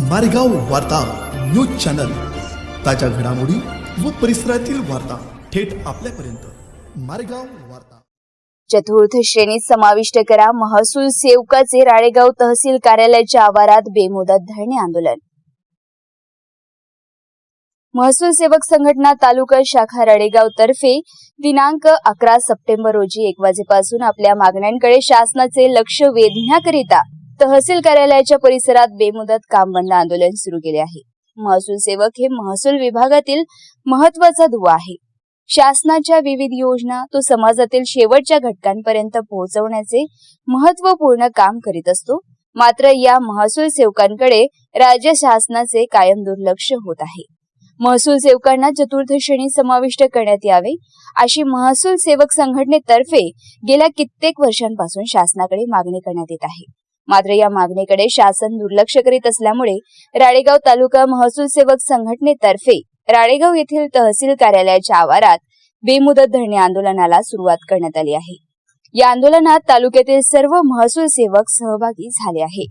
मारेगाव वार्ता news channel. ताज्या घडामोडी व परिसरातील वार्ता थेट आपल्यापर्यंत. मारेगाव वार्ता. चतुर्थ श्रेणीत समाविष्ट करा महसूल सेवकाचे राळेगाव तहसील कार्यालयाच्या आवारात बेमुदत धरणे आंदोलन. महसूल सेवक संघटना तालुका शाखा रडेगाव तर्फे दिनांक अकरा सप्टेंबर रोजी एक वाजेपासून आपल्या मागण्यांकडे शासनाचे लक्ष वेधण्याकरिता तहसील कार्यालयाच्या परिसरात बेमुदत काम बंद आंदोलन सुरू केले आहे. महसूल सेवक हे महसूल विभागातील महत्त्वाचा दुवा आहे. शासनाच्या विविध योजना तो समाजातील शेवटच्या घटकांपर्यंत पोहोचवण्याचे महत्त्वपूर्ण काम करीत असतो. मात्र या महसूल सेवकांकडे राज्य शासनाचे कायम दुर्लक्ष होत आहे. महसूल सेवकांना चतुर्थ श्रेणी समाविष्ट करण्यात यावे अशी महसूल सेवक संघटनेतर्फे गेल्या कित्येक वर्षांपासून शासनाकडे मागणी करण्यात येत आहे. मात्र या मागणीकडे शासन दुर्लक्ष करीत असल्यामुळे राळेगाव तालुका महसूल सेवक संघटनेतर्फे राळेगाव येथील तहसील कार्यालयाच्या आवारात बेमुदत धरणे आंदोलनाला सुरुवात करण्यात आली आहे. या आंदोलनात तालुक्यातील सर्व महसूल सेवक सहभागी झाले आहे